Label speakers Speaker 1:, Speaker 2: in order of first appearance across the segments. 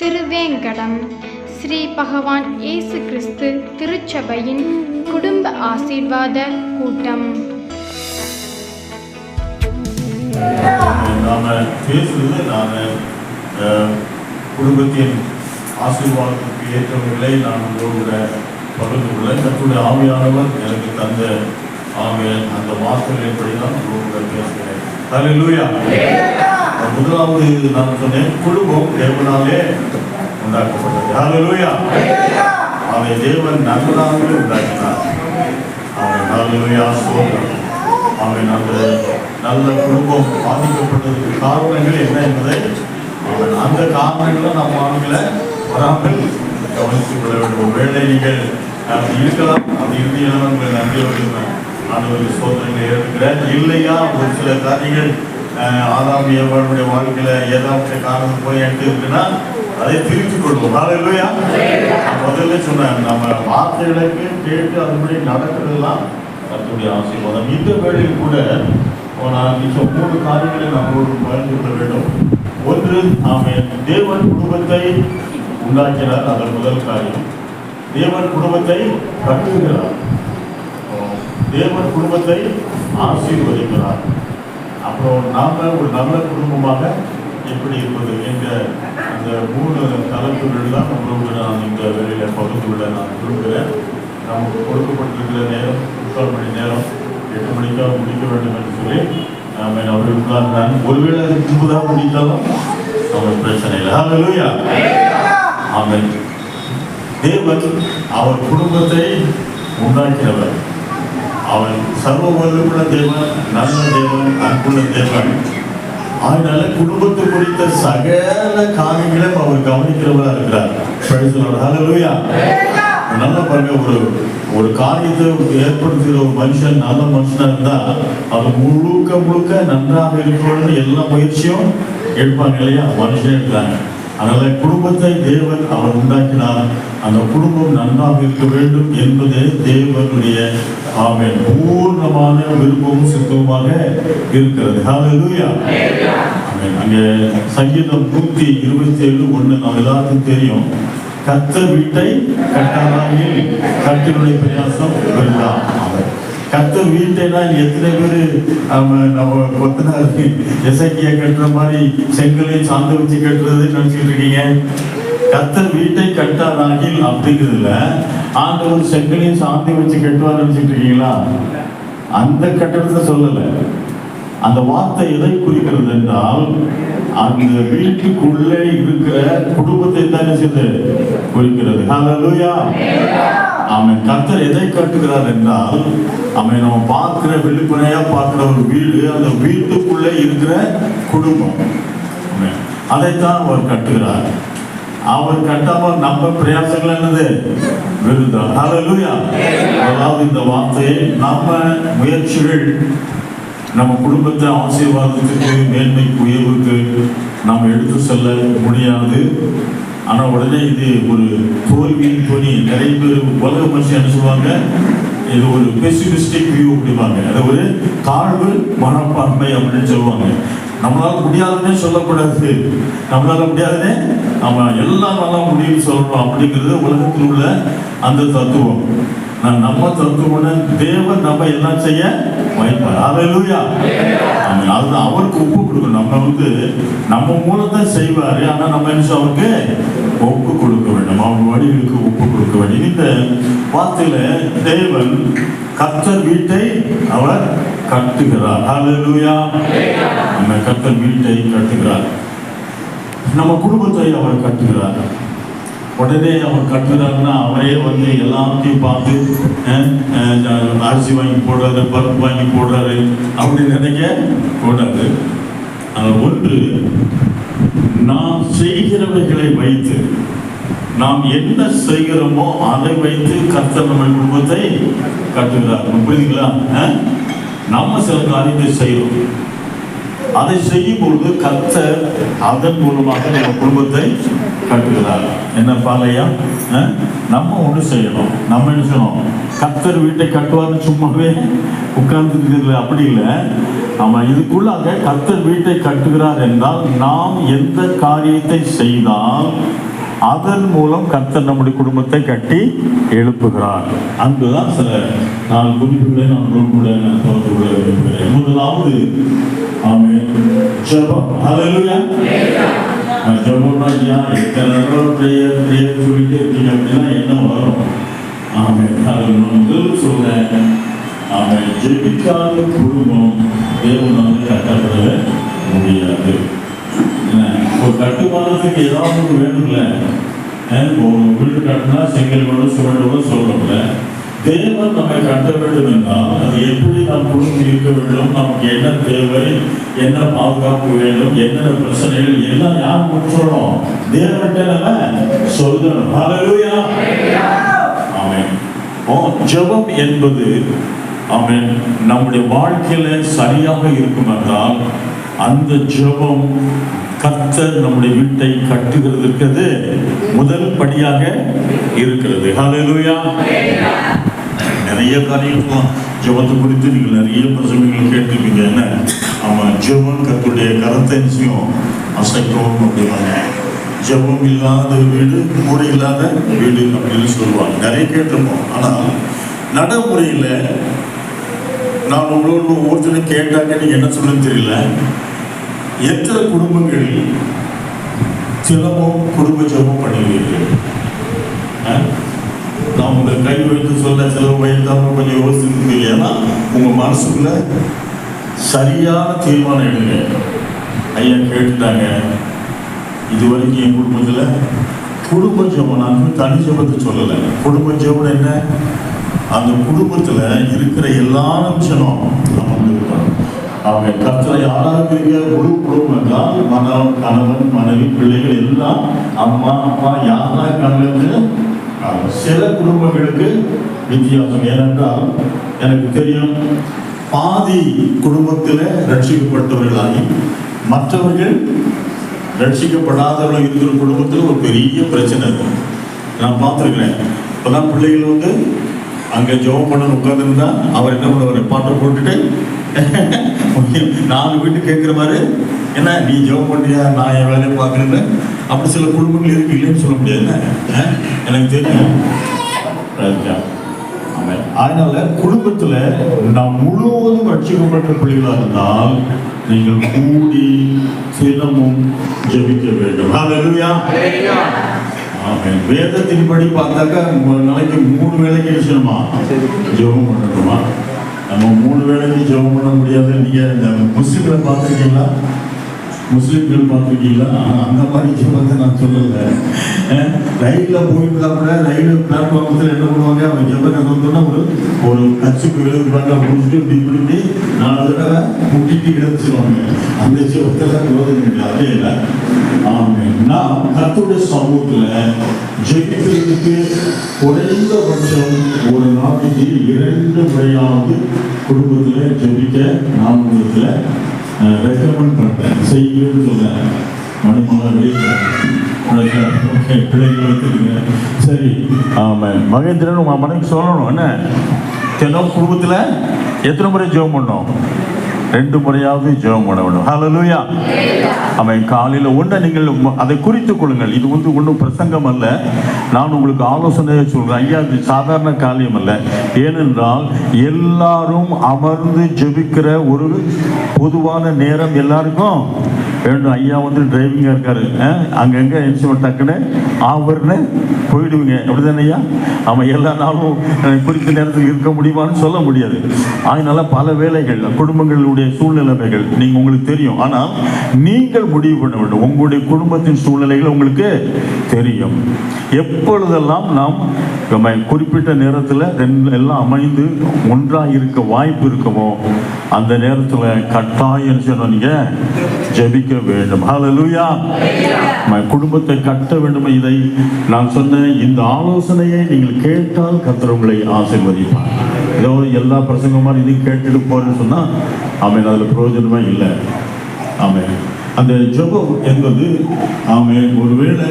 Speaker 1: திருவேங்கடம். ஸ்ரீ பகவான் இயேசு கிறிஸ்து திருச்சபையின் குடும்ப ஆசீர்வாத கூட்டம்.
Speaker 2: நாம பேசுறது நாம குடும்பத்தின் ஆசீர்வாதத்துக்கு ஏற்றவர்களை நான் உங்களோட பகிர்ந்து கொள்ள தற்போது ஆவியானவர் எனக்கு தந்த ஆமையன் அந்த வார்த்தைகளின்படி தான் உங்களோட பேசுகிறேன். ஹalleluya. முதலாவது நான் சொன்னேன் குடும்பம் தேவனாலே உண்டாக்கப்பட்டது. ஹalleluya. அவை தேவன் நன்மனாகவே உண்டாக்கினார். அவன் ஹalleluya. ஸ்தோத்திரம் அவன் அந்த நல்ல குடும்பம் பாதிக்கப்பட்டதுக்கு காரணங்கள் என்ன என்பதை அவன் அந்த காரணங்களை நம் ஆண்களை வராமல் கவனித்துக் கொள்ள வேண்டும். ஒருவேளை நீங்கள் அப்படி இருக்கலாம். அப்படி இறுதியான உங்களை நன்றி ஒரு சோதனைகளை இருக்கிறேன் இல்லையா? ஒரு சில காரியங்கள் ஆதாம் ஏவாளுடைய வாழ்க்கையில ஏதாவது காரணம் போய் எடுத்து இருக்குன்னா அதை திருத்திக் கொள்வோம். ஹalleluya. இல்லையா முதல்ல சொன்னேன் நம்ம வார்த்தைகளுக்கு கேட்டு அதுபடி நடக்கிறதெல்லாம் கத்துடைய ஆசீர்வாதம். இந்த வேளையில் கூட நான் மிச்சம் மூணு காரியங்களை நம்மளோடு பகிர்ந்து கொள்ள வேண்டும். ஒன்று நாம் தேவன் குடும்பத்தை உண்டாக்கினார் அதன் முதல் காரியம். தேவன் குடும்பத்தை கட்டுகிறார். தேவன் குடும்பத்தை ஆசீர்வதிக்கிறார். அப்புறம் நாம ஒரு நல்ல குடும்பமாக எப்படி இருப்பது என்ற அந்த மூணு தலைப்புகள்லாம் நம்மளோட நான் இந்த வேலையில பகிர்ந்து கொள்ள நான் விரும்புகிறேன். நமக்கு கொடுக்கப்பட்டிருக்கிற நேரம் முக்கால் மணி நேரம் எட்டு மணிக்காக முடிக்க வேண்டும் என்று சொல்லி நாம அவர்களுக்குள்ளாக நான் ஒருவேளை அதுக்கு முன்பதாக முடித்தாலும் நமக்கு பிரச்சனை இல்லை. ஹalleluya ஆமென் தேவன் அவர் குடும்பத்தை உண்டாக்கினவர். அவன் சர்வ வல்லமுள்ள தேவன் நல்ல தேவன் அன்புள்ள தேவன். அதனால குடும்பத்தை குறித்த சகல காரியங்களையும் அவர் கவனிக்கிறவரா இருக்கிறார். Hallelujah. நல்ல பாருங்க ஒரு ஒரு காரியத்தை ஏற்படுத்துகிற ஒரு மனுஷன் நல்ல மனுஷனா இருந்தா அது முழுக்க முழுக்க நன்றாக இருக்கணும்னு எல்லா முயற்சியும் எடுப்பாங்க இல்லையா? மனுஷன் எடுக்கிறாங்க. அதனால குடும்பத்தை தேவன் அவர் உண்டாக்கினார். அந்த குடும்பம் நன்றாக இருக்க வேண்டும் என்பதே தேவனுடைய ஆமென். பூர்ணமான விருப்பமும் சித்தமுமாக இருக்கிறது. ஹalleluya. அங்கே சங்கீதம் நூத்தி இருபத்தி ஏழு ஒன்று நம்ம எல்லாத்துக்கும் தெரியும். கத்த வீட்டை கட்டாராயில் கட்டினுடைய பிரயாசம் வெல்லாம் ஆமென் கத்தர் எத்தனை பேர் நம்ம கொத்தனார் எசக்கிய கட்டுற மாதிரி செங்கலையும் சாந்த வச்சு கட்டுறது நினைச்சிட்டு இருக்கீங்க. கத்தர் வீட்டை கட்டாராகில் அப்படிங்கிறதுல ஆண்டவர் செங்கலையும் சாந்தி வச்சு கட்டுவார் நினைச்சிட்டு இருக்கீங்களா? அந்த கட்டடத்தை சொல்லல. அந்த வார்த்தை எதை குறிக்கிறது என்றால் அந்த வீட்டுக்குள்ளே இருக்கிற குடும்பத்தை தான் செய்து குறிக்கிறது. ஹalleluya அவன் கத்தர் எதை கட்டுகிறார் என்றால் அவன் நம்ம பார்க்கிற வெளிப்படையா பார்க்கிற ஒரு வீடு அந்த வீட்டுக்குள்ளே இருக்கிற குடும்பம். அதைத்தான் அவர் கட்டுகிறார். அவர் கட்டாமல் நம்ம பிரயாசங்கள் என்னது? விருதம் அதாவது இந்த வார்த்தையை நம்ம முயற்சிகள் நம்ம குடும்பத்தை ஆசீர்வாதத்துக்கு மேன்மைக்கு உயர்வுக்கு நாம் எடுத்து செல்ல முடியாது. ஆனால் உடனே இது ஒரு தோல்வியின் துணி நிறைய பேர் உலக மனுஷன் என்ன சொல்லுவாங்க? இது ஒரு பெசிமிஸ்டிக் வியூ அப்படிப்பாங்க அது ஒரு தாழ்வு மனப்பான்மை அப்படின்னு சொல்லுவாங்க. நம்மளால் முடியாதுன்னே சொல்லக்கூடாது. நம்மளால் முடியாதுன்னே நம்ம எல்லாம் நல்லா முடியும்னு சொல்லணும் அப்படிங்கிறது உலகத்தில் உள்ள அந்த தத்துவம். நான் நம்ம தத்துவம்னு தேவன் நம்ம எல்லாம் செய்ய வாய்ப்பார் ஹalleluya அதுதான் அவருக்கு ஒப்பு கொடுக்கணும். நம்ம வந்து நம்ம மூலத்தை செய்வார். ஆனால் நம்ம என்ன அவருக்கு ஒப்பு கொடுக்க வேண்டும். அவன் வழிகளுக்கு ஒப்பு கொடுக்க வேண்டும். இந்த வார்த்தையில தேவன் கர்த்தர் வீட்டை அவர் கட்டுகிறார். ஹalleluya நம்ம கர்த்தர் வீட்டை கட்டுகிறார். நம்ம குடும்பத்தை அவர் கட்டுகிறார். உடனே அவர் கட்டுறாருன்னா அவரே வந்து எல்லாத்தையும் பார்த்து அரிசி வாங்கி போடுறாரு பருப்பு வாங்கி போடுறாரு அப்படின்னு நினைக்க கூடாது. ஒன்று நாம் செய்கிறவைகளை வைத்து நாம் என்ன செய்கிறோமோ அதை வைத்து கர்த்தர் நம்ம குடும்பத்தை கட்டுகிறார். புரியுதுங்களா? நம்ம சில காரியத்தை செய்கிறோம். அதை செய்யும் பொழுது கர்த்தர் அதன் மூலமாக நம்ம குடும்பத்தை கட்டுகிறார். என்ன பாலையா நம்ம ஒன்று செய்யணும். நம்ம என்ன செய்யணும்? கர்த்தர் வீட்டை கட்டுவார்னு சும்மாவே உட்கார்ந்து அப்படி இல்லை. ஆமா இதுக்குள்ளாக கத்தர் வீட்டை கட்டுகிறார் என்றால் நாம் எந்த காரியத்தை செய்தால் அதன் மூலம் கர்த்தர் நம்முடைய குடும்பத்தை கட்டி எழுப்புகிறார். அங்குதான் சில நான் குறிப்புகளை நான் கூட நான் பகிர்ந்து கொள்ள விரும்புகிறேன் முதலாவது ஆமென். ஜெபம். ஹalleluya நான் எத்தனை தடவை ப்ரேயர் ப்ரேயர் இருக்கீங்க அப்படின்னா என்ன வரும்? ஆமென். அதில் முதல் சொல்றேன் ஆமென் ஜெபிக்காத குடும்பம் தேவனால கட்டப்படவே முடியாது. ஒரு கட்டுமானத்துக்கு ஏதாவது ஒன்று வேணும்ல. ஒரு வீடு கட்டினா செங்கல் கூட சுவரோட சொல்றோம்ல. தேவன் நம்மை கட்ட வேண்டும் என்றால் அது எப்படி நம் குடும்பம் இருக்க வேண்டும் நமக்கு என்ன தேவை என்ன பாதுகாப்பு வேண்டும் என்னென்ன பிரச்சனைகள் எல்லாம் யார் சொல்லணும் தேவன்கிட்ட நம்ம சொல்லணும் ஓ ஜெபம் என்பது அவன் நம்முடைய வாழ்க்கையில சரியாக இருக்கும் என்றால் அந்த ஜெபம் கர்த்தர் நம்முடைய வீட்டை கட்டுகிறதுக்கு அது முதல் படியாக இருக்கிறது. ஹalleluya நிறைய காரியங்கள் ஜெபத்தை குறித்து நீங்கள் நிறைய பிரசங்கங்கள் கேட்டிருப்பீங்க என்ன? அவன் ஜெபம் கத்துடைய கரத்தை நிச்சயம் அசைக்கும் அப்படிவாங்க ஜெபம் இல்லாத வீடு மூடு இல்லாத வீடு அப்படின்னு சொல்லுவாங்க. நிறைய கேட்டிருப்போம். ஆனால் நடைமுறையில் நான் உங்களோட ஒவ்வொருத்தரும் கேட்டாங்க நீங்கள் என்ன சொல்லுன்னு தெரியல. எத்தனை குடும்பங்கள் சிலமும் குடும்ப ஜெபம் பண்ணுவீர்கள் ஆ? நான் உங்களை கை வைத்து சொல்ல சில வயதாம கொஞ்சம் யோசித்து ஏன்னா உங்க மனசுக்குள்ள சரியான தீர்மானம் எடுங்க. ஐயா கேட்டுட்டாங்க. இது வரைக்கும் என் குடும்பத்தில் குடும்ப ஜெபம் நான் தனி ஜபத்தை சொல்லலை. குடும்ப ஜெபம் என்ன? அந்த குடும்பத்துல இருக்கிற எல்லா நிமிஷமும் நம்ம வந்து அவங்க கர்த்தரை யாராவது முழு குடும்பம் என்றால் மனம் கணவன் மனைவி பிள்ளைகள் எல்லாம் அம்மா அப்பா யாரா கணவன் சில குடும்பங்களுக்கு வித்தியாசம் ஏனென்றால் எனக்கு தெரியும் பாதி குடும்பத்தில் ரட்சிக்கப்பட்டவர்களாகி மற்றவர்கள் ரட்சிக்கப்படாதவர்கள் இருக்கிற குடும்பத்தில் ஒரு பெரிய பிரச்சனை இருக்கும். நான் பார்த்துருக்கிறேன். இப்போதான் பிள்ளைகள் வந்து அங்கே ஜெபம் பண்ண உட்காந்துருந்தா அவர் என்ன பண்ணுவார்? பாட்டை போட்டுட்டு நாலு வீட்டு கேட்குற மாதிரி என்ன நீ ஜெபம் பண்ணியா நான் என் வேலையை பார்க்குறேன்னு? அப்படி சில குடும்பங்கள் இருக்கு இல்லைன்னு சொல்ல முடியாது என்ன? எனக்கு தெரியும். அதனால குடும்பத்தில் நாம் முழுவதும் ரட்சிக்கப்பட்ட பிள்ளைகளாக இருந்தால் நீங்கள் கூடி சிலமும் ஜெபிக்க வேண்டும். ஹalleluya வேதத்தின்படி பார்த்தாக்கா ஒரு நாளைக்கு மூணு வேலைக்கு விஷயமா செய்யணுமா? ஜெபம் பண்ணணுமா நம்ம மூணு வேலைக்கு ஜெபம் பண்ண முடியாது. நீங்க இந்த முஸ்லிம்களை பார்த்துருக்கீங்களா? முஸ்லிம்கள் பார்த்துருக்கீங்களா? அந்த மாதிரி ஜெபத்தை நான் சொல்லலை. ரயில்ல போயிருந்தா கூட ரயில் பிளாட்ஃபார்மத்தில் என்ன பண்ணுவாங்க? அவங்க ஜெபத்தை சொன்னா ஒரு ஒரு கட்சிக்கு எழுதுவாங்க முடிச்சுட்டு இப்படி பண்ணி நாலு தடவை முட்டிட்டு கிடச்சிருவாங்க அந்த சிவத்தில் யோசனை அதே இல்லை. ஆமாம் நாம் கர்த்தருடைய சமூகத்துல ஜெபிக்கிறதுக்கு குறைந்தபட்சம் ஒரு நாளைக்கு இரண்டு முறையாவது குடும்பத்தில் ஜெபிக்க நான் உங்களுக்கு ரெக்கமெண்ட் பண்ணுறேன் செய்கிறேன்னு சொல்ல மணிமலர்களே. சரி. ஆமாம். மகேந்திரன் உங்கள் மனைவி சொல்லணும் என்ன? தினம் குடும்பத்தில் எத்தனை முறை ஜெபம் பண்ணோம் ரெண்டு முறையாவது ஜெபம் பண்ண வேண்டும். லூயா அவன் காலையில் ஒன்றை நீங்கள் அதை குறித்து கொள்ளுங்கள். இது வந்து ஒன்றும் பிரசங்கம் அல்ல. நான் உங்களுக்கு ஆலோசனையை சொல்கிறேன் ஐயா இது சாதாரண காரியம் அல்ல. ஏனென்றால் எல்லாரும் அமர்ந்து ஜெபிக்கிற ஒரு பொதுவான நேரம் எல்லாருக்கும் வேண்டும் ஐயா வந்து டிரைவிங்காக இருக்காரு. அங்கங்கே இன்ஸ்ட்ருமெண்ட் டக்குன்னு ஆவர்னு போயிடுவீங்க. அப்படிதானே ஐயா? அவன் எல்லா நாளும் குறித்த நேரத்துக்கு இருக்க முடியுமான்னு சொல்ல முடியாது. அதனால பல வேலைகள் குடும்பங்களுடைய சூழ்நிலைமைகள் நீங்கள் உங்களுக்கு தெரியும். ஆனால் நீங்கள் முடிவு பண்ண வேண்டும். உங்களுடைய குடும்பத்தின் சூழ்நிலைகள் உங்களுக்கு தெரியும். எப்பொழுதெல்லாம் நாம் நம்ம குறிப்பிட்ட நேரத்தில் ரெண்டு எல்லாம் அமைந்து ஒன்றாக இருக்க வாய்ப்பு இருக்குமோ அந்த நேரத்தில் கட்டாயம் சொன்னீங்க ஜெபிக்க வேண்டும். நம்ம குடும்பத்தை கட்ட வேண்டும் இதை? நான் சொன்ன இந்த ஆலோசனையை நீங்கள் கேட்டால் கர்த்தர் உங்களை ஆசீர்வதிப்பார். ஏதோ எல்லா பிரசங்கமாக இதையும் கேட்டுட்டு போறேன்னு சொன்னா அவன் அதில் பிரயோஜனமே இல்லை. ஆமென். அந்த ஜெபம் என்பது ஆமென் ஒருவேளை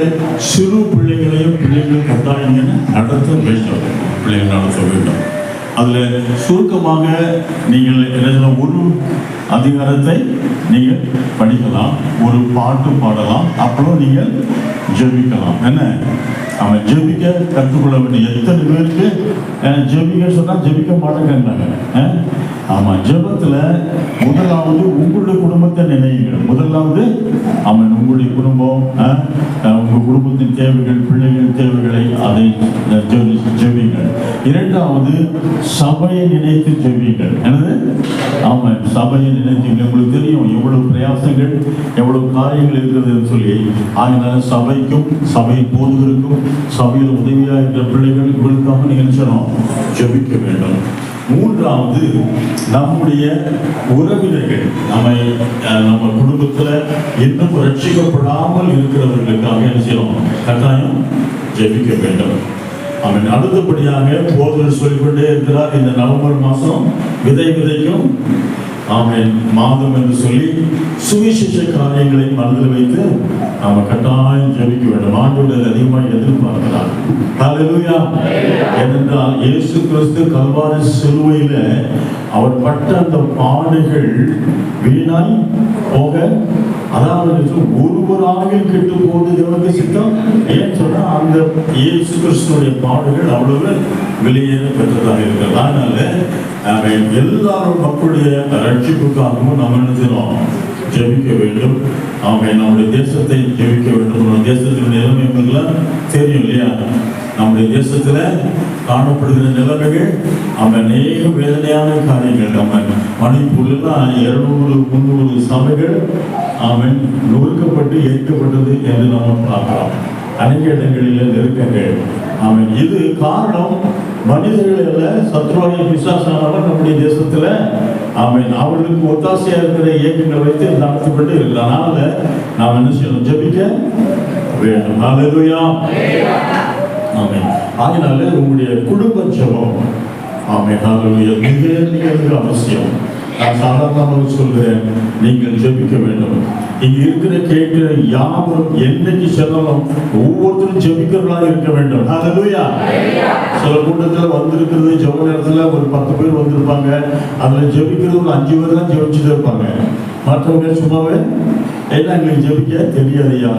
Speaker 2: சிறு பிள்ளைகளையும் பிள்ளைகள் கட்டாயம் நடத்த வேண்டும். பிள்ளைகள் நடத்த வேண்டும். அதில் சுருக்கமாக நீங்கள் என்ன சொல்ல ஒரு அதிகாரத்தை நீங்கள் படிக்கலாம் ஒரு பாட்டு பாடலாம் அப்புறம் நீங்கள் ஜெபிக்கலாம். என்ன? அவன் ஜெபிக்க கற்றுக்கொள்ள வேண்டிய எத்தனை பேருக்கு? ஜெபிக்க சொன்னால் ஜெபிக்க மாட்டேங்கிறாங்க. ஆமாம் ஆமா முதலாவது உங்களுடைய குடும்பத்தை நினைவுங்கள் முதலாவது அவன் உங்களுடைய குடும்பம் உங்கள் உங்க குடும்பத்தின் தேவைகள் பிள்ளைகளின் தேவைகளை அதை ஜெபிங்கள் இரண்டாவது சபையை நினைத்து ஜெபிங்கள் எனது ஆமாம் சபையை நினைத்து உங்களுக்கு தெரியும் எவ்வளவு பிரயாசங்கள் எவ்வளவு காரியங்கள் இருக்கிறதுன்னு சொல்லி. ஆகினால சபைக்கும் சபை போதுவருக்கும் சபையில் உதவியாக இருக்கிற பிள்ளைகள் இவர்களுக்காக நீங்க ஜெபிக்க வேண்டும். மூன்றாவது நம்முடைய உறவினர்கள் நம்மை நம்ம குடும்பத்துல இன்னும் ரட்சிக்கப்படாமல் இருக்கிறவர்களுக்காக என்ன செய்யணும்? கட்டாயம் ஜெபிக்க வேண்டும். அவன் அடுத்தபடியாக போதர் சொல்லிக்கொண்டே இருக்கிறார். இந்த நவம்பர் மாசம் விதை விதைக்கும் ஆமேன். மாதம் என்று சொல்லி சுவிசேஷ காரியங்களை மனதில் வைத்து நாம கட்டாயம் ஜெபிக்க வேண்டும். ஆண்டோட அதிகமாக எதிர்பார்க்கிறார். ஹalleluya. ஏனென்றால் இயேசு கிறிஸ்து கல்வாரி சிலுவையில அவர் பட்ட அந்த பாடுகள் வீணாய் போக அதாவது ஒருவராக கெட்டு போவது தேவனுக்கு சித்தம். ஏன் சொன்னா அந்த இயேசு கிறிஸ்துடைய பாடுகள் அவ்வளவு வெளியேற பெற்றதாக இருக்கிறது. அதனால அவை எல்லாரும் மக்களுடைய ரட்சிப்புக்காகவும் நம்ம என்ன ஜெபிக்க வேண்டும். அவை நம்முடைய தேசத்தை ஜெபிக்க வேண்டும். நம்ம தேசத்தின் நிலைமைகள்லாம் தெரியும் இல்லையா? நம்முடைய தேசத்துல காணப்படுகிற நிலைமைகள் அவன் அநேக வேதனையான காரியங்கள் அவன் மணிப்பூர்லாம் இருநூறு முந்நூறு சபைகள் அவன் நொறுக்கப்பட்டு ஏற்கப்பட்டது என்று நம்ம பார்க்கலாம் அநேக இடங்களில் நெருக்கங்கள். அவன் இது காரணம் மனிதர்கள் சத்ருவாய விசுவாசமானவர் நம்முடைய தேசத்துல அவன் அவர்களுக்கு ஒத்தாசையாக இருக்கிற இயக்கங்கள் வைத்து நடத்தப்பட்டு இருக்கிறான் அதனால நாம் என்ன செய்யணும்? ஜெபிக்க வேண்டும். ஹalleluya ஆமென் ஆகினால உங்களுடைய குடும்ப ஜெபம். ஆமென் ஹalleluya மிக மிக மிக அவசியம். நான் சாதாரணமாக சொல்கிறேன் நீங்கள் ஜெபிக்க வேண்டும். இங்க இருக்கிற கேட்கிற யாவரும் என்னைக்கு செல்லணும் ஒவ்வொருத்தரும் ஜெபிக்கிறவர்களாக இருக்க வேண்டும். ஹalleluya சில கூட்டத்தில் வந்திருக்கிறது ஜெப நேரத்தில் ஒரு பத்து பேர் வந்திருப்பாங்க. அதில் ஜெபிக்கிறது ஒரு அஞ்சு பேர் தான் ஜெபிச்சுட்டு இருப்பாங்க. மற்றவங்க சும்மாவே என்ன எங்களுக்கு ஜெபிக்க தெரியாதுயா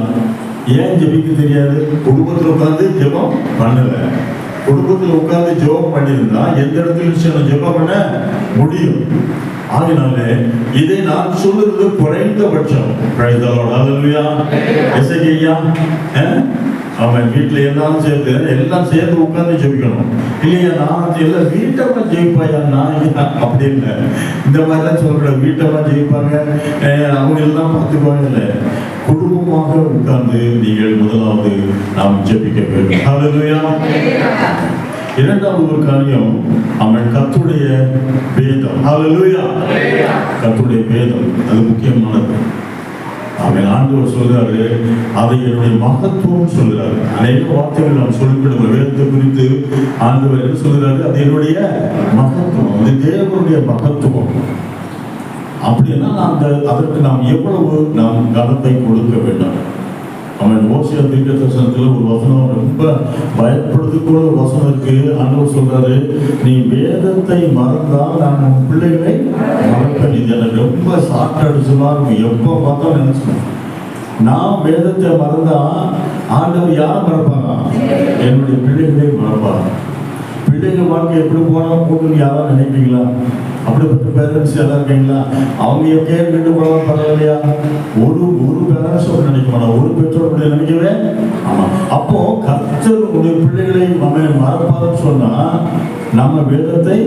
Speaker 2: ஏன் ஜெபிக்க தெரியாது? குடும்பத்தில் உட்கார்ந்து ஜெபம் பண்ணல. குடும்பத்தில் உட்கார்ந்து ஜெபம் பண்ணியிருந்தா எந்த இடத்துல சில ஜெபம் பண்ண முடியும்? ஆகினால இதை நான் சொல்லுறது குறைந்தபட்சம். அவன் வீட்டுல எல்லாரும் சேர்ந்து எல்லாம் சேர்ந்து உட்கார்ந்து ஜெபிக்கணும் இல்லையா நான் எல்லாம் வீட்டம்மா ஜெயிப்பாயா நான் இல்ல, அப்படி இல்லை இந்த மாதிரிலாம் சொல்ற வீட்டம்மா ஜெயிப்பாங்க அவங்க எல்லாம் பார்த்துக்குவாங்க இல்லை குடும்பமாக உட்கார்ந்து நீங்கள் முதலாவது நாம் ஜெபிக்க வேண்டும் இரண்டாவது ஒரு காரியம் அவன் கத்துடைய வேதம் கத்துடைய வேதம் அது முக்கியமானது அவன் ஆண்டவர் சொல்கிறாரு அதை என்னுடைய மகத்துவம் சொல்றாரு. அநேக வார்த்தைகள் நாம் சொல்லிவிடும் வேதத்தை குறித்து ஆண்டவர் என்ன சொல்கிறாரு அது என்னுடைய மகத்துவம் அது தேவனுடைய மகத்துவம். அப்படின்னா அந்த அதற்கு நாம் எவ்வளவு நாம் கனத்தை கொடுக்க வேண்டும்? அவன் ஓசியா தீர்க்க தரிசனத்தில் ஒரு வசனம் ரொம்ப பயப்படுறது கூட ஒரு வசனம் இருக்கு. ஆண்டவர் சொல்றாரு நீ வேதத்தை மறந்தால் நான் உன் பிள்ளைகளை மறப்பேன். இது எனக்கு ரொம்ப சாட்டாடு சொல்லாரு எப்போ பார்த்தா நினைச்சேன் நான் வேதத்தை மறந்தா ஆண்டவர் யார் மறப்பாங்க என்னுடைய பிள்ளைகளை மறப்பாங்க பிள்ளைங்க வாழ்க்கை எப்படி போனா போகணும்னு யாரும் நினைப்பீங்களா? அப்படிப்பட்ட பேரண்ட்ஸ் யாராவது இருக்கீங்களா? அவங்க எப்பயே ரெண்டு போனாலும் பரவாயில்லையா? ஒரு ஒரு பேரண்ட்ஸ் அப்படி நினைக்க மாட்டாங்க. ஒரு பெற்றோர் அப்படி நினைக்கவே ஆமா அப்போ கர்த்தர் உடைய பிள்ளைகளை நம்ம மறப்பாருன்னு சொன்னா நம்ம வேதத்தை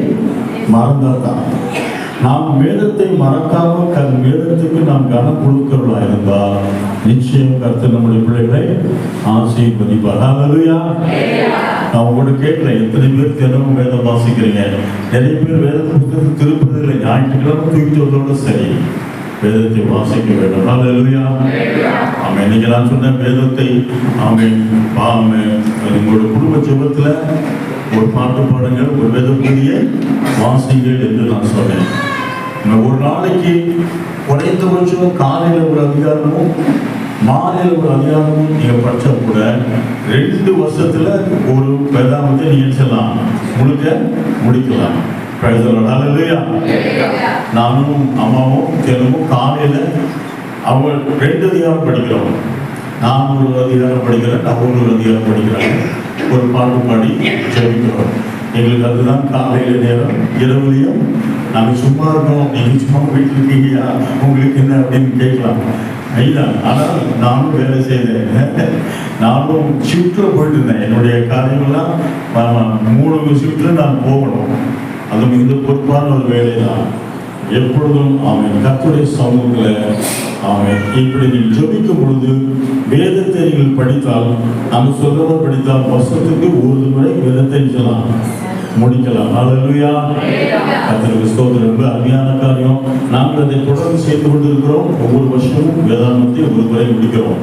Speaker 2: மறந்தாதான். நாம் வேதத்தை மறக்காமல் கண் வேதத்துக்கு நாம் கனம் கொடுக்கிறவர்களா இருந்தால் நிச்சயம் கர்த்தர் நம்முடைய பிள்ளைகளை ஆசீர்வதிப்பார். ஹalleluya நான் உங்களோட கேட்கல எத்தனை பேர் தினமும் வேதம் வாசிக்கிறீங்க? நிறைய பேர் வேதத்தை புத்தகத்தை திருப்பதில்லை ஞாயிற்றுக்கிழமை தூக்கிட்டு வந்தோட சரி. வேதத்தை வாசிக்க வேண்டும். ஹalleluya ஆமென். இன்னைக்கு நான் சொன்ன வேதத்தை ஆமென் ஆமென். உங்களோட குடும்ப ஜபத்தில் ஒரு பாட்டு பாடுங்கள் ஒரு வேத வாசிங்கள் என்று நான் சொன்னேன். ஒரு நாளைக்கு குறைந்தபட்சம் காலையில் ஒரு அதிகாரமும் மாநில ஒரு அதிகாரமும் நீங்க படிச்சா கூட ரெண்டு வருஷத்துல ஒரு வேதாந்தத்தை நீங்க செய்யலாம் முழுக்க முடிக்கலாம். Praise நானும் அம்மாவும் தெலுங்கும் காலையில அவள் ரெண்டு அதிகாரம் படிக்கிறோம். நான் ஒரு அதிகாரம் படிக்கிறேன் அவங்க ஒரு அதிகாரம் படிக்கிறாங்க ஒரு பாட்டு பாடி ஜெபிக்கிறோம். எங்களுக்கு அதுதான் காலையில நேரம் இரவுலையும் நாங்கள் சும்மா இருக்கோம் நீங்க சும்மா வீட்டில் இருக்கீங்கயா உங்களுக்கு என்ன அப்படின்னு கேட்கலாம். இல்லை ஆனால் நானும் வேலை செய்தேன். நானும் ஷிஃப்டில் போயிட்டு இருந்தேன். என்னுடைய காரியங்கள்லாம் மூணு ஷிஃப்டில் நான் போகணும். அது மிகுந்த பொறுப்பான ஒரு வேலை தான் எப்பொழுதும் அவன் கத்துடைய சமூகத்தில் அவன் இப்படி நீங்கள் ஜெபிக்கும் பொழுது வேதத்தை நீங்கள் படித்தால் நம்ம சொல்றதை படித்தால் வருஷத்துக்கு ஒரு முறை வேதத்தை சொல்லலாம். முடிக்கலாம். அல்லேலூயா கர்த்தருக்கு ஸ்தோத்திரம். ரொம்ப அருமையான காரியம். நாங்கள் அதை தொடர்ந்து செய்து கொண்டிருக்கிறோம். ஒவ்வொரு வருஷமும் வேதாந்தத்தை ஒரு முறை முடிக்கிறோம்.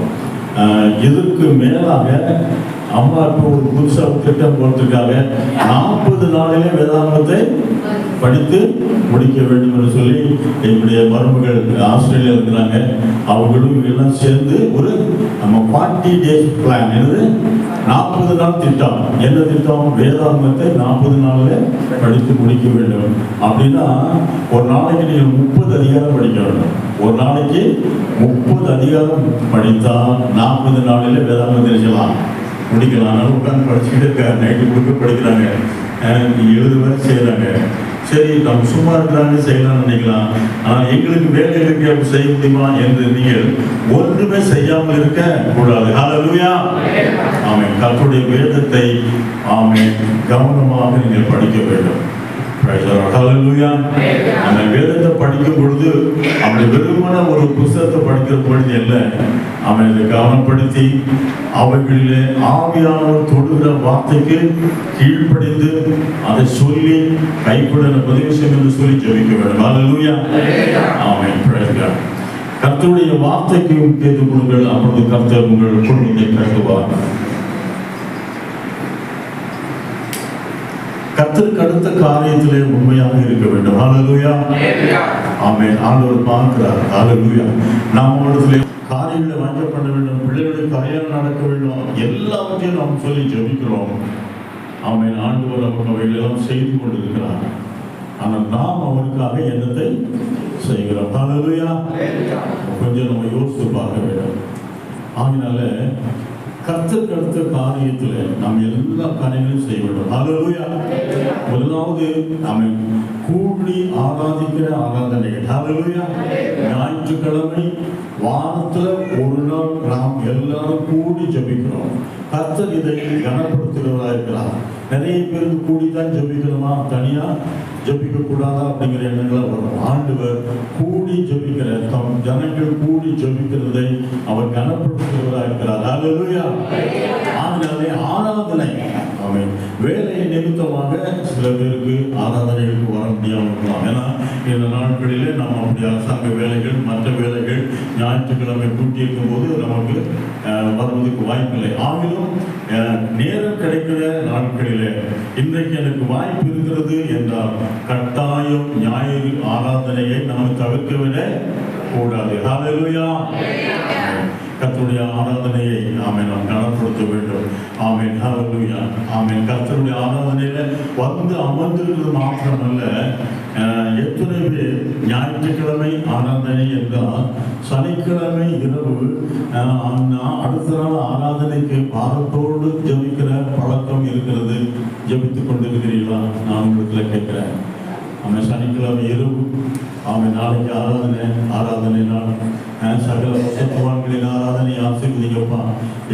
Speaker 2: ஆஹ் இதற்கு மேலாக அம்மா இப்போ ஒரு புதுசாக திட்டம் போட்டிருக்காங்க. நாற்பது நாளிலே வேதாந்தத்தை படித்து முடிக்க வேண்டும் என்று சொல்லி என்னுடைய மருமகள் ஆஸ்திரேலியா இருக்கிறாங்க. அவங்களும் எல்லாம் சேர்ந்து ஒரு நம்ம ஃபார்ட்டி டேஸ் பிளான். என்னது? நாற்பது நாள் திட்டம். என்ன திட்டம்? வேதாந்தத்தை நாற்பது நாளில் படித்து முடிக்க வேண்டும். அப்படின்னா ஒரு நாளைக்கு நீங்கள் முப்பது அதிகாரம் படிக்க வேண்டும். ஒரு நாளைக்கு முப்பது அதிகாரம் படித்தால் நாற்பது நாளில் வேதாந்தம் தெரிஞ்சலாம் முடிக்கலாம். அதனால உட்காந்து படிச்சுக்கிட்டு இருக்க நைட்டு முழுக்க படிக்கிறாங்க. அஹ் எழுதுவேன் செய்கிறாங்க சரி நம்ம சும்மா இருக்கிறாங்க செய்யலாம்னு நினைக்கலாம். ஆனால் எங்களுக்கு வேலை இருக்கு அப்படி செய்ய முடியுமா என்று நீங்கள் ஒன்றுமே செய்யாமல் இருக்க கூடாது. ஹalleluya ஆமென். கர்த்தருடைய வேதத்தை ஆமென். கவனமாக நீங்கள் படிக்க வேண்டும். அந்த வேதத்தை படிக்கும் பொழுது அப்படி வெறுமன ஒரு புஸ்தகத்தை படிக்கிற பொழுது அல்ல அவன் இதை கவனப்படுத்தி அவைகளிலே ஆவியானவர் தொடுகிற வார்த்தைக்கு கீழ்ப்படிந்து அதை சொல்லி கைப்பட பதிவு செய்யும் என்று சொல்லி ஜெபிக்க வேண்டும். Hallelujah. ஆமென். கர்த்தருடைய வார்த்தைக்கு முக்கியத்துவம் கொடுங்கள். அப்பொழுது கர்த்தர் உங்கள் குடும்பத்தை கட்டுவார். கர்த்தருக்கு அடுத்த காரியத்திலே உண்மையாக இருக்க வேண்டும். ஹalleluya ஆமென் ஆண்டவர் பார்க்கிறார். ஹalleluya நாம் இடத்துல காரியங்களை வாங்க பண்ண வேண்டும் பிள்ளைகளுடைய கல்யாணம் நடக்க வேண்டும். எல்லாவற்றையும் நாம் சொல்லி ஜெபிக்கிறோம். ஆமென் ஆண்டவர் நமக்கு அவைகளெல்லாம் செய்து கொண்டிருக்கிறார். ஆனால் நாம் அவருக்காக என்னத்தை செய்கிறோம்? ஹalleluya கொஞ்சம் நம்ம யோசித்து பார்க்க வேண்டும். ஆகினால கர்த்தருக்கு அடுத்த காரியத்துல நாம் எல்லா காரியங்களும் செய்ய வேண்டும். ஹalleluya. முதலாவது நாம் கூடி ஆராதிக்கிற ஆராதனைகள். ஹalleluya. ஞாயிற்றுக்கிழமை வாரத்துல ஒரு நாள் நாம் எல்லாரும் கூடி ஜெபிக்கிறோம். கர்த்தர் இதை கனப்படுத்துகிறவராக இருக்கிறார். நிறைய பேருக்கு கூடி தான் ஜெபிக்கணுமா? தனியா ஜெபிக்க கூடாதா? அப்படிங்கிற எண்ணங்கள் வரும். ஆண்டவர் கூடி ஜெபிக்கிற தம் ஜனங்கள் கூடி ஜெபிக்கிறதை அவர் கனப்படுத்த இருக்கிறார் ஆராதனை. அவன் வேலை நிமித்தமாக சில பேருக்கு ஆராதனைகளுக்கு வர முடியாமல் இருக்கலாம் ஏன்னா இந்த நாட்களிலே நம்ம அப்படி அரசாங்க வேலைகள் மற்ற வேலைகள் ஞாயிற்றுக்கிழமை கூட்டி இருக்கும் போது நமக்கு அஹ், வருவதற்கு வாய்ப்பில்லை. ஆகிலும் அஹ், நேரம் கிடைக்கிற நாட்களிலே இன்றைக்கு எனக்கு வாய்ப்பு இருக்கிறது என்றால் கட்டாயம் ஞாயிறு ஆராதனையை நாம் தவிர்க்கவிட கூடாது. ஹalleluya கத்துடைய ஆராதனையை ஆமை நாம் கனப்படுத்த வேண்டும். ஆமென் ஹalleluya ஆமென் கத்தருடைய ஆராதனையில வந்து அமர்ந்திருக்கிறது மாத்திரமல்ல. அஹ், எத்தனை பேர் ஞாயிற்றுக்கிழமை ஆராதனை என்றால் சனிக்கிழமை இரவு அஹ், அடுத்த நாள் ஆராதனைக்கு பாரத்தோடு ஜெபிக்கிற பழக்கம் இருக்கிறது. ஜெபித்துக் கொண்டிருக்கிறீர்களா? நான் உங்களுக்கு கேட்கிறேன். அவன் சனிக்கிழமை இரவு அவன் நாளைக்கு ஆராதனை ஆராதனை நாள். சகல வசத்துவான்களின் ஆராதனை ஆசீர்வதிங்கப்பா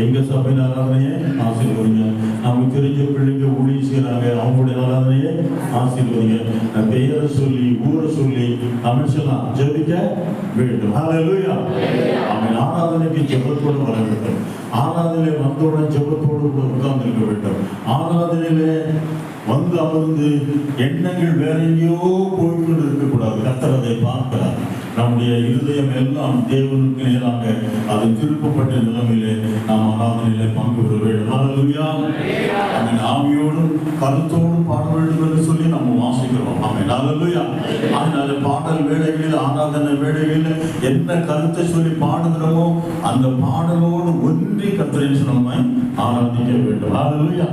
Speaker 2: எங்க சபையின் ஆராதனையை ஆசீர்வதிங்க நமக்கு தெரிஞ்ச பிள்ளைங்க ஊழி செய்யறாங்க அவங்களுடைய ஆராதனையை ஆசீர்வதிங்க பெயரை சொல்லி ஊரை சொல்லி அவன் ஜெபிக்க வேண்டும் ஹalleluya அவன் ஆராதனைக்கு ஜெபத்தோடு வர வேண்டும் ஆராதனை வந்தவுடன் ஜெபத்தோடு கூட உட்கார்ந்து இருக்க வேண்டும் ஆராதனையிலே வந்து அமர்ந்து எண்ணங்கள் வேற எங்கேயோ போய்கொண்டு இருக்கக்கூடாது கர்த்தர் அதை பார்க்கிறார் நம்முடைய இருதயம் எல்லாம் தேவனுக்கு நேராக அது திருப்பப்பட்ட நிலைமையிலே நாம் ஆராதனையிலே பங்கு பெற வேண்டும். ஆவியோடும் கருத்தோடும் பாட வேண்டும் என்று சொல்லி நம்ம ஹalleluya அதனால பாடல் வேளைகளில் ஆராதனை வேளைகளில் என்ன கருத்தை சொல்லி பாடுகிறோமோ அந்த பாடலோடு ஒன்றி கத்தரை நம்ம ஆராதிக்க வேண்டும். ஹalleluya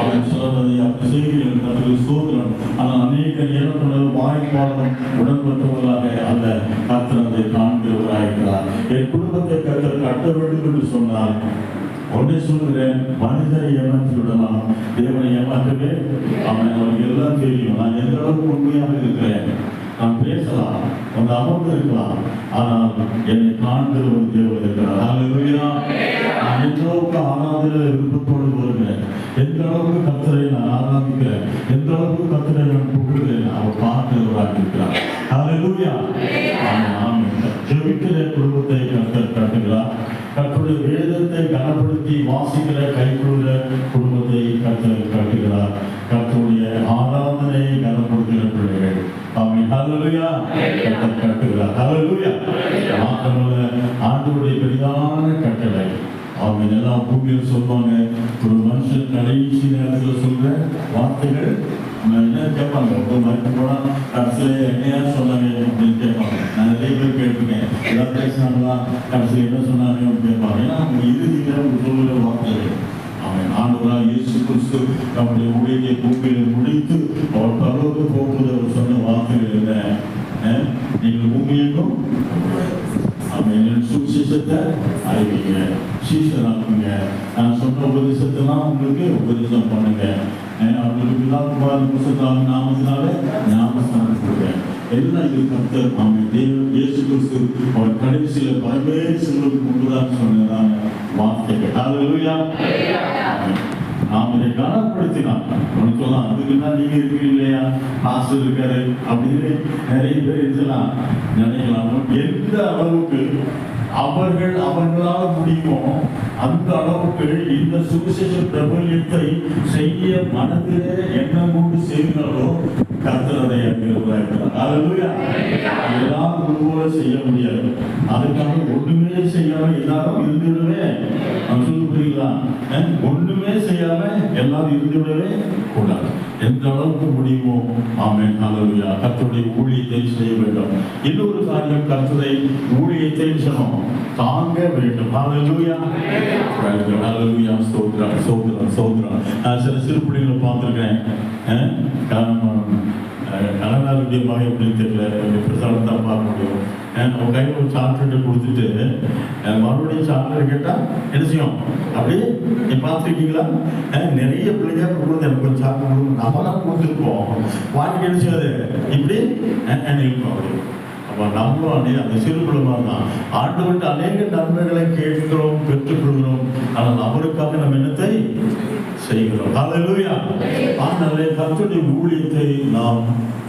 Speaker 2: அவன் சொல்றதை அப்படி செய்கிறேன் கத்தரை சோதனம். ஆனால் அநேக நேரத்தில் வாய்ப்பாளரும் உடன்பட்டவர்களாக அந்த கத்திரத்தை காண்கிறவராயிருக்கிறார். என் குடும்பத்தை கத்தர் கட்ட வேண்டும் என்று சொன்னார். ஒன்றை சொல்கிறேன் மனிதரை ஏமாற்றி விடலாம். தேவனை ஏமாற்றவே அவன் அவனுக்கு எல்லாம் தெரியும். நான் எந்த அளவுக்கு உண்மையாக இருக்கிறேன்? நான் பேசலாம் உங்க அமர்ந்து இருக்கலாம். ஆனால் என்னை காண்கிற ஒரு தேவன் இருக்கிறார். நான் எந்த அளவுக்கு ஆராதனை விருப்பத்தோடு வருகிறேன் எந்த அளவுக்கு கத்தரை நான் ஆராதிக்கிறேன்? எந்த அளவுக்கு கத்தரை நான் புகழ்கிறேன்? அவர் பார்க்கிறவராக இருக்கிறார். ஹalleluya. ஆமென் ஆமென். ஜெபிக்கிற குடும்பத்தை கத்தர் காட்டுகிறார் கர்த்தருடைய வேதத்தை கனப்படுத்தி வாசிக்கிற கைக்குள்ள குடும்பத்தை கர்த்தர் காட்டுகிறார். கர்த்தருடைய ஆராதனையை கனப்படுத்துகிற பிள்ளைகள். ஆமென். ஹalleluya கர்த்தர் காட்டுகிறார். ஹalleluya மாத்திரமல்ல ஆண்டவருடைய பெரிதான கட்டளை. அவங்க எல்லாம் பூமியில் சொல்லுவாங்க ஒரு மனுஷன் கடைசி நேரத்தில் சொல்ற வார்த்தைகள் என்ன கேட்பாங்க? ஒரு மறுத்து போனா கடைசியில் என்னையா சொன்னாங்க அப்படின்னு கேட்பாங்க. நான் நிறைய பேர் எல்லாம் கடைசியில் என்ன சொன்னாங்க கேட்பாங்க ஏன்னா அவங்க இறுதியில் அவங்க அவன் ஆண்டவராக இயேசு கிறிஸ்து நம்முடைய ஊழியத்தை பூமியில் முடித்து அவர் பரலோக போகும்போது அவர் சொன்ன வார்த்தைகள் என்ன? நீங்கள் பூமியெங்கும் அவன் சுவிசேஷத்தை அறிவிங்க. சீசனாக்குங்க நான் சொன்ன உபதேசத்தெல்லாம் உங்களுக்கு உபதேசம் பண்ணுங்க. அவங்களுக்கு பிதாகுமார் நாமத்தினால ஞாபகம் கொடுங்க இது கத்தர் அவன் தேவ இயேசு கிறிஸ்து அவர் கடைசியில பரமேஸ்வருக்கு முன்புதான் சொன்னதான வார்த்தைகள் ஹalleluya ஆமென். நாம் இதை கனப்படுத்தினான் அதுக்கு சொல்லலாம் அதுக்குன்னா நீங்க இருக்கீங்க இல்லையா? ஆசை இருக்காரு. அப்படின்னு நிறைய பேர் இருக்கலாம். நினைக்கலாம். எந்த அளவுக்கு அவர்கள் அவர்களால் முடியுமோ அந்த அளவுக்கு இந்த சுவிசேஷ பிரபல்யத்தை செய்ய மனதிலே எண்ணம் கொண்டு செய்கிறாரோ கர்த்தருடைய அலுவயா எல்லாரும் ஒருபோல செய்ய முடியாது. அதுக்காக ஒண்ணுமே செய்யாம எல்லாரும் இருந்துவிடவே நான் சொல்லி புரியுங்களா ஒண்ணுமே செய்யாம எல்லாரும் இருந்துவிடவே கூடாது. எந்த அளவுக்கு முடியுமோ ஆமென் ஹalleluya. கத்தருடைய ஊழியத்தை செய்ய வேண்டும். இன்னொரு காரியம் கத்தரை ஊழியத்தை செய்யணும். தாங்க வேண்டும். ஹalleluya. ஹalleluya. சோத்ரா சோத்ரா சோத்ரா. நான் சில சிறு பிள்ளைகளை பார்த்துருக்கேன். அஹ், எப்படி கலனாருடைய மகன் எப்படின்னு தெரியல. பிரசாரம் தான் பார்க்க முடியும். அஹ், கையில் ஒரு சாப்பிட்டு கொடுத்துட்டு மறுபடியும் சாக்லேட் கேட்டால் என்ன செய்யும்? அப்படியே நீ பார்த்துருக்கீங்களா? நிறைய பிள்ளைங்க கொடுத்து எனக்கு கொஞ்சம் சாப்பிட கொடுக்கும் நம்ம தான் கொடுத்துருப்போம் வாங்கி என்ன செய்யாது? இப்படி அஹ், இருக்கும் அப்படி. அப்போ நம்மளும் அநே அந்த சிறுபுலமாக தான். ஆண்டு விட்டு அநேக நன்மைகளை கேட்கிறோம் பெற்றுக்கொள்கிறோம் ஆனால் அவருக்காக நம்ம என்னத்தை செய்கிறோம்? ஹalleluya ஆனால் கர்த்தருடைய ஊழியத்தை நாம் நாம்